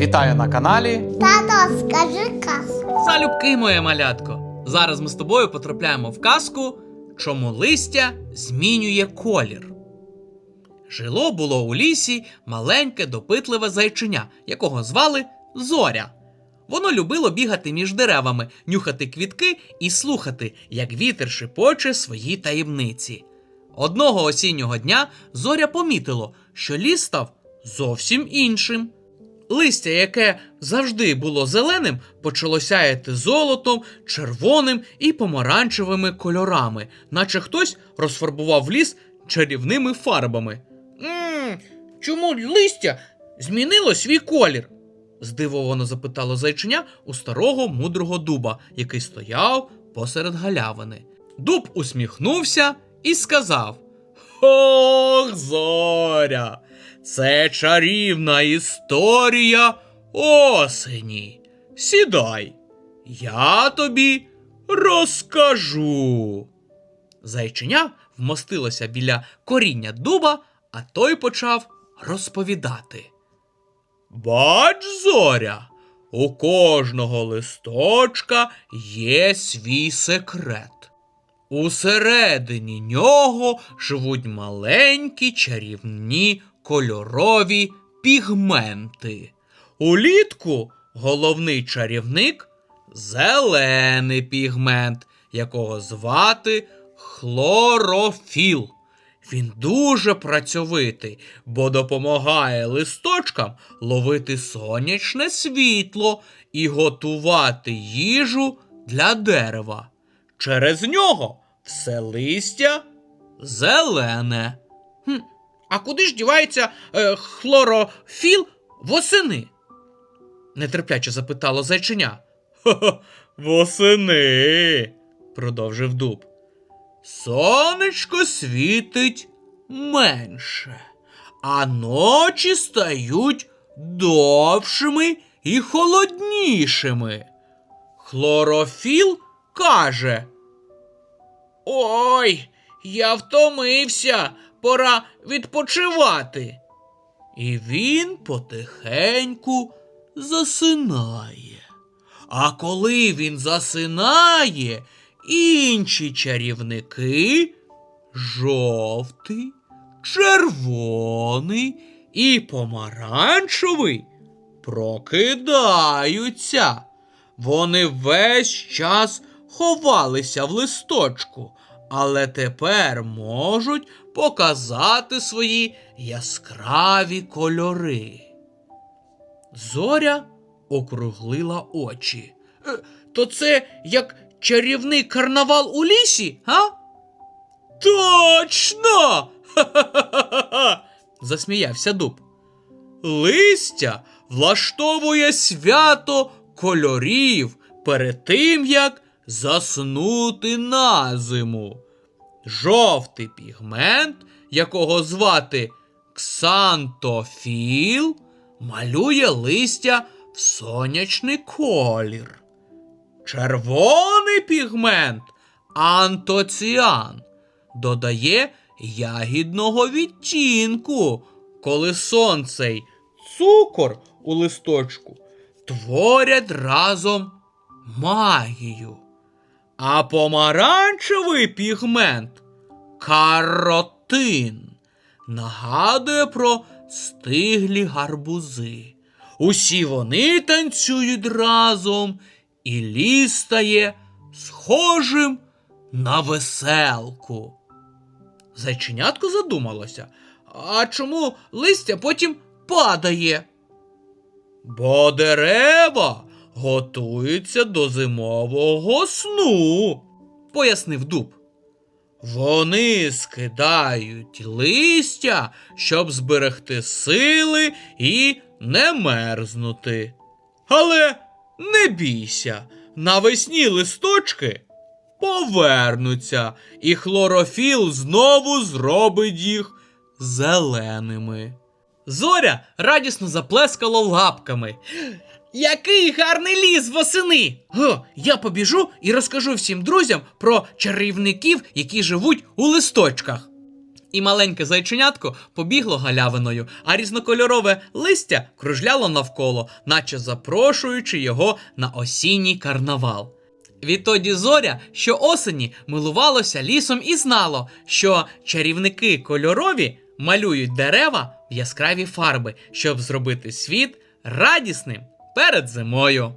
Вітаю на каналі. Тато, скажи казку. Залюбки, моє малятко. Зараз ми з тобою потрапляємо в казку, чому листя змінює колір. Жило було у лісі маленьке допитливе зайчиня, якого звали Зоря. Воно любило бігати між деревами, нюхати квітки і слухати, як вітер шепоче свої таємниці. Одного осіннього дня зоря помітило, що ліс став зовсім іншим. Листя, яке завжди було зеленим, почало сяяти золотом, червоним і помаранчевими кольорами, наче хтось розфарбував ліс чарівними фарбами. Мм, чому листя змінило свій колір? здивовано запитало зайчиня у старого мудрого дуба, який стояв посеред галявини. Дуб усміхнувся і сказав: Ох, зоря! Це чарівна історія осені. Сідай, я тобі розкажу. Зайчиня вмостилося біля коріння дуба, а той почав розповідати. Бач, зоря, у кожного листочка є свій секрет. Усередині нього живуть маленькі чарівні кольорові пігменти. Улітку головний чарівник зелений пігмент, якого звати хлорофіл. Він дуже працьовитий, бо допомагає листочкам ловити сонячне світло і готувати їжу для дерева. Через нього все листя зелене. Хм, а куди ж дівається е, хлорофіл восени? нетерпляче запитало зайчиня. Хо-хо, восени, продовжив дуб. Сонечко світить менше, а ночі стають довшими і холоднішими. Хлорофіл каже. Ой, я втомився, пора відпочивати. І він потихеньку засинає. А коли він засинає, інші чарівники жовтий, червоний і помаранчевий прокидаються. Вони весь час ховалися в листочку, але тепер можуть показати свої яскраві кольори. Зоря округлила очі. «Е, То це як чарівний карнавал у лісі, а? Точно! Засміявся дуб. Листя влаштовує свято кольорів перед тим, як заснути на зиму. Жовтий пігмент, якого звати ксантофіл, малює листя в сонячний колір. Червоний пігмент антоціан додає ягідного відтінку, коли сонце й цукор у листочку творять разом магію. А помаранчевий пігмент каротин нагадує про стиглі гарбузи. Усі вони танцюють разом, і ліс стає схожим на веселку. Зайченятко задумалося, а чому листя потім падає? Бо дерева готуються до зимового сну, пояснив дуб. Вони скидають листя, щоб зберегти сили і не мерзнути. Але не бійся, навесні листочки повернуться, і хлорофіл знову зробить їх зеленими. Зоря радісно заплескала лапками. Який гарний ліс восени! Го, я побіжу і розкажу всім друзям про чарівників, які живуть у листочках. І маленьке зайченятко побігло галявиною, а різнокольорове листя кружляло навколо, наче запрошуючи його на осінній карнавал. Відтоді зоря, що осені милувалося лісом і знало, що чарівники кольорові малюють дерева в яскраві фарби, щоб зробити світ радісним перед зимою.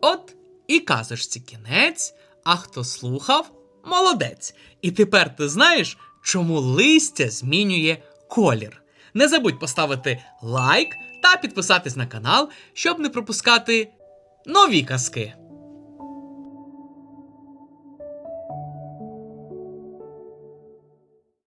От і казочці кінець, а хто слухав, молодець. І тепер ти знаєш, чому листя змінює колір. Не забудь поставити лайк та підписатись на канал, щоб не пропускати нові казки.